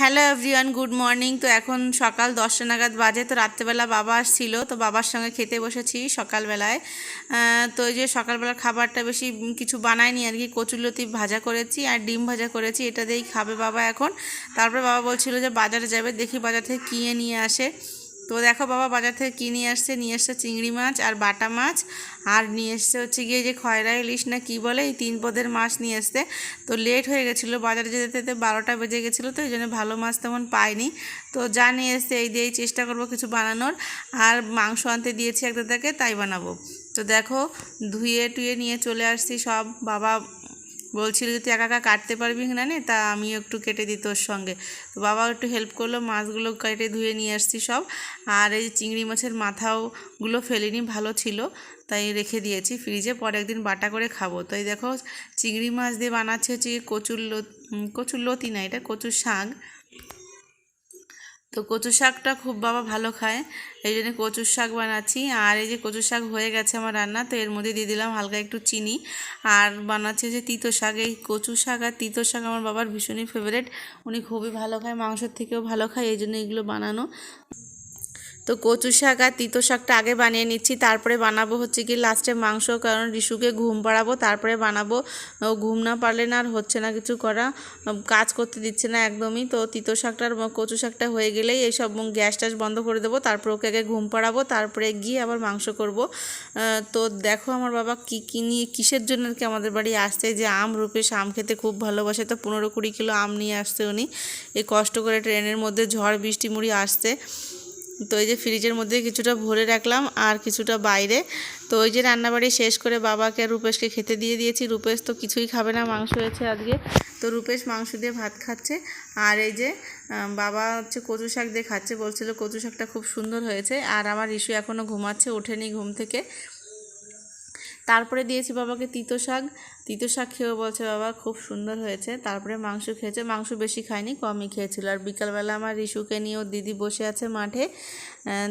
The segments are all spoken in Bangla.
হ্যালো এভরিওয়ান গুড মর্নিং তো এখন সকাল দশটা নাগাদ বাজে, তো রাত্রেবেলা বাবা আসছিল, তো বাবার সঙ্গে খেতে বসেছি সকালবেলায়। তো ওই যে সকালবেলা খাবারটা বেশি কিছু বানায়নি আর কি কচুলতি ভাজা করেছি আর ডিম ভাজা করেছি, এটা দিয়েই খাবে বাবা এখন। তারপরে বাবা বলছিল যে বাজারে যাবে, দেখি বাজার থেকে কিনে নিয়ে আসে। তো দেখো বাবা বাজার থেকে কিনে নিয়ে আসছে? নিয়ে এসছে চিংড়ি মাছ আর বাটা মাছ। আর নিয়ে এসছে হচ্ছে গিয়ে যে খয়রা ইলিশ না কী বলে, এই তিন পদের মাছ নিয়ে এসছে। তো লেট হয়ে গেছিল, বাজারে যেতে যেতে বারোটা বেজে গেছিল তো, এই জন্য ভালো মাছ তেমন পাইনি। তো যা নিয়ে এসছে এই দিয়েই চেষ্টা করব কিছু বানানোর। আর মাংস আনতে দিয়েছি এক দাদাকে, তাই বানাবো। তো দেখো ধুয়ে টুয়ে নিয়ে চলে আসছি সব। বাবা বলছিল যে, তুই একা একা কাটতে পারবি না নে, তা আমিও একটু কেটে দিই তোর সঙ্গে। তো বাবা একটু হেল্প করল, মাছগুলো কেটে ধুয়ে নিয়ে আসছি সব। আর এই চিংড়ি মাছের মাথাওগুলো ফেলিনি, ভালো ছিল, তাই রেখে দিয়েছি ফ্রিজে পরে একদিন বাটা করে খাব। তাই দেখো, চিংড়ি মাছ দিয়ে বানাচ্ছে হচ্ছে কচুর লো কচুর লতি না, এটা কচুর শাক। তো কচু শাকটা খুব বাবা ভালো খায়, এই জন্য কচুর শাক বানাচ্ছি। আর এই যে কচু শাক হয়ে গেছে আমার রান্না, তো এর মধ্যে দিয়ে দিলাম হালকা একটু চিনি। আর বানাচ্ছে যে তিতো শাক, এই কচু শাক আর তিতো শাক আমার বাবার ভীষণই ফেভারেট উনি খুবই ভালো খায়, মাংসের থেকেও ভালো খায়, এই জন্য এগুলো বানানো। তো কচু শাক আর তিতো শাকটা আগে বানিয়ে নিচ্ছি, তারপরে বানাবো হচ্ছে কি লাস্টে মাংস, কারণ রিশুকে ঘুম পাড়াবো, তারপরে বানাবো। ঘুম না পারলে না আর হচ্ছে না কিছু করা কাজ করতে দিচ্ছে না একদমই। তো তিতো শাকটা আর কচু শাকটা হয়ে গেলেই এইসব গ্যাস ট্যাস বন্ধ করে দেবো, তারপর ওকে আগে ঘুম পাড়াবো, তারপরে গিয়ে আবার মাংস করব। তো দেখো আমার বাবা কী কী নিয়ে, কিসের জন্য আর কি আমাদের বাড়ি আসছে যে আম, রূপেশ আম খেতে খুব ভালোবাসে, তো পনেরো কুড়ি কিলো আম নিয়ে আসছে উনি। এই কষ্ট করে ট্রেনের মধ্যে ঝড়, বৃষ্টি, মুড়ি আসছে। তো এই যে ফ্রিজের মধ্যে কিছুটা ভরে রাখলাম আর কিছুটা বাইরে। তো ওই যে রান্নাবাড়ি শেষ করে বাবাকে রূপেশকে খেতে দিয়ে দিয়েছি। রূপেশ তো কিছুই খাবে না, মাংস হয়েছে আজকে। তো রূপেশ মাংস দিয়ে ভাত খাচ্ছে। আর এই যে বাবা হচ্ছে কচু শাক দিয়ে খাচ্ছে। বলছিল কচু শাকটা খুব সুন্দর হয়েছে। আর আমার ইস্যু এখনও ঘুমাচ্ছে, ওঠেনি ঘুম থেকে। তারপরে দিয়েছি বাবাকে তিতো শাক। তিতো শাক খেয়েও বলছে, বাবা, খুব সুন্দর হয়েছে। তারপরে মাংস খেয়েছে। মাংস বেশি খায়নি কমই খেয়েছিল। আর বিকালবেলা আমার রিশুকে নিয়ে ওর দিদি বসে আছে মাঠে।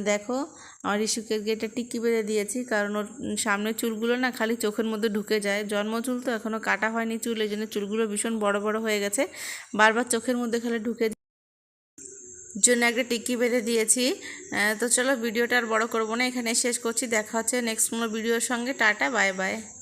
দেখো, আমার রিশুকে গেটে টিকি বেঁধে দিয়েছি, কারণ ওর সামনের চুলগুলো না খালি চোখের মধ্যে ঢুকে যায়। জন্ম চুল তো এখনও কাটা হয়নি চুল, এই জন্য চুলগুলো ভীষণ বড় বড় হয়ে গেছে। বারবার চোখের মধ্যে খালি ঢুকে জন্য একটা টিকি বেঁধে দিয়েছি। তো চলো ভিডিওটা আর বড়ো করব না এখানে শেষ করছি। দেখা হচ্ছে নেক্সট কোনো ভিডিওর সঙ্গে। Tata bye bye